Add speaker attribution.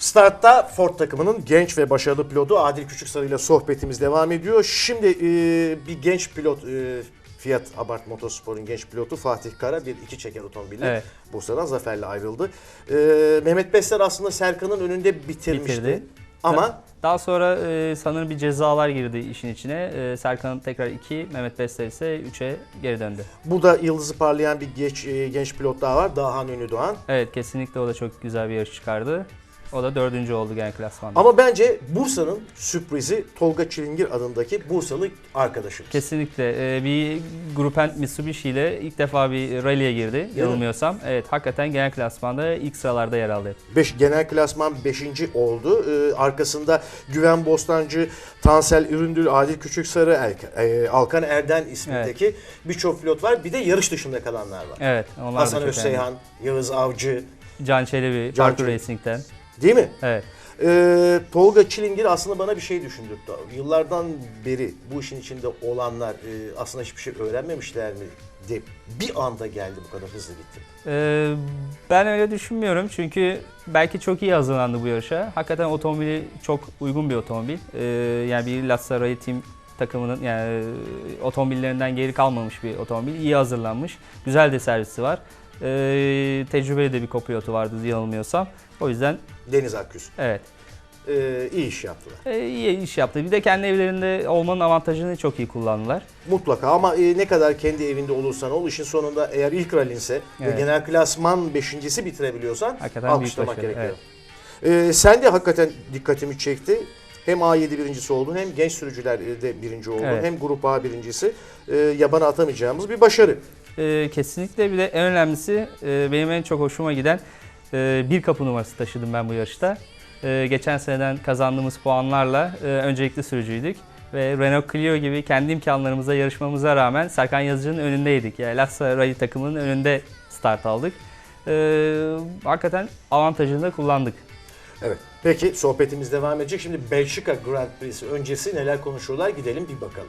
Speaker 1: Start'ta Ford takımının genç ve başarılı pilotu Adil Küçüksarı ile sohbetimiz devam ediyor. Şimdi e, bir genç pilot e, Fiat Abarth Motorspor'un genç pilotu Fatih Kara bir iki çeker otomobille
Speaker 2: Evet.
Speaker 1: Bursa'dan zaferle ayrıldı. E, Mehmet Besler aslında Serkan'ın önünde bitirmişti.
Speaker 2: Bitirdi.
Speaker 1: Ama
Speaker 2: Daha sonra e, sanırım bir cezalar girdi işin içine. E, Serkan tekrar 2, Mehmet Besler ise 3'e geri döndü.
Speaker 1: burada yıldızı parlayan bir genç, e, genç pilot daha var. Dahan Ünlü Doğan.
Speaker 2: Evet kesinlikle o da çok güzel bir yarış çıkardı. O da dördüncü oldu genel klasmanda.
Speaker 1: Ama bence Bursa'nın sürprizi Tolga Çilingir adındaki Bursalı arkadaşımız.
Speaker 2: Kesinlikle. e, bir Gruppen Mitsubishi ile ilk defa bir rally'e girdi yanılmıyorsam. Evet hakikaten genel klasmanda ilk sıralarda yer aldı.
Speaker 1: Beş, genel klasman 5. oldu. Ee, arkasında Güven Bostancı, Tansel Üründül, Adil Küçüksarı, El- e, Alkan Erden ismindeki birçok pilot var. Bir de yarış dışında kalanlar var.
Speaker 2: Evet onlar da
Speaker 1: Hasan
Speaker 2: çok önemli.
Speaker 1: Özseyhan, Yağız Avcı,
Speaker 2: Can Çelebi,
Speaker 1: Can
Speaker 2: Parkur
Speaker 1: Çelebi.
Speaker 2: Racing'ten.
Speaker 1: Değil mi?
Speaker 2: Evet.
Speaker 1: Ee, Tolga Çilingir aslında bana bir şey düşündürttü. Yıllardan beri bu işin içinde olanlar e, aslında hiçbir şey öğrenmemişler mi? De bir anda geldi bu kadar hızlı gitti.
Speaker 2: Ee, ben öyle düşünmüyorum çünkü belki çok iyi hazırlandı bu yarışa. Hakikaten otomobili çok uygun bir otomobil. Ee, yani bir Lancia Rally Team takımının yani e, otomobillerinden geri kalmamış bir otomobil. İyi hazırlanmış. Güzel de servisi var. Ee, tecrübeli de bir kopilotu vardı yanılmıyorsam. O yüzden
Speaker 1: Deniz Akgüz.
Speaker 2: evet
Speaker 1: Ee, iyi iş yaptılar.
Speaker 2: e, iyi iş yaptı. Bir de kendi evlerinde olmanın avantajını çok iyi kullandılar.
Speaker 1: Mutlaka ama e, ne kadar kendi evinde olursan ol işin sonunda eğer ilk rallinse ve
Speaker 2: Evet.
Speaker 1: genel klasman beşincisi bitirebiliyorsan
Speaker 2: Hakikaten
Speaker 1: alkışlamak
Speaker 2: büyük başarı,
Speaker 1: gerekiyor. E, sen de hakikaten dikkatimi çekti. Hem A7 birincisi oldun hem genç sürücüler de birinci oldun
Speaker 2: Evet.
Speaker 1: hem grup A birincisi. E, yabana atamayacağımız bir başarı.
Speaker 2: Ee, kesinlikle bir de en önemlisi e, benim en çok hoşuma giden e, bir kapı numarası taşıdım ben bu yarışta. E, geçen seneden kazandığımız puanlarla e, öncelikli sürücüydük. Ve Renault Clio gibi kendi imkanlarımıza yarışmamıza rağmen Serkan Yazıcı'nın önündeydik. Yani Lassa Rally takımının önünde start aldık. E, hakikaten avantajını da kullandık.
Speaker 1: Evet. Peki sohbetimiz devam edecek. Şimdi Belçika Grand Prix'si öncesi neler konuşuyorlar gidelim bir bakalım.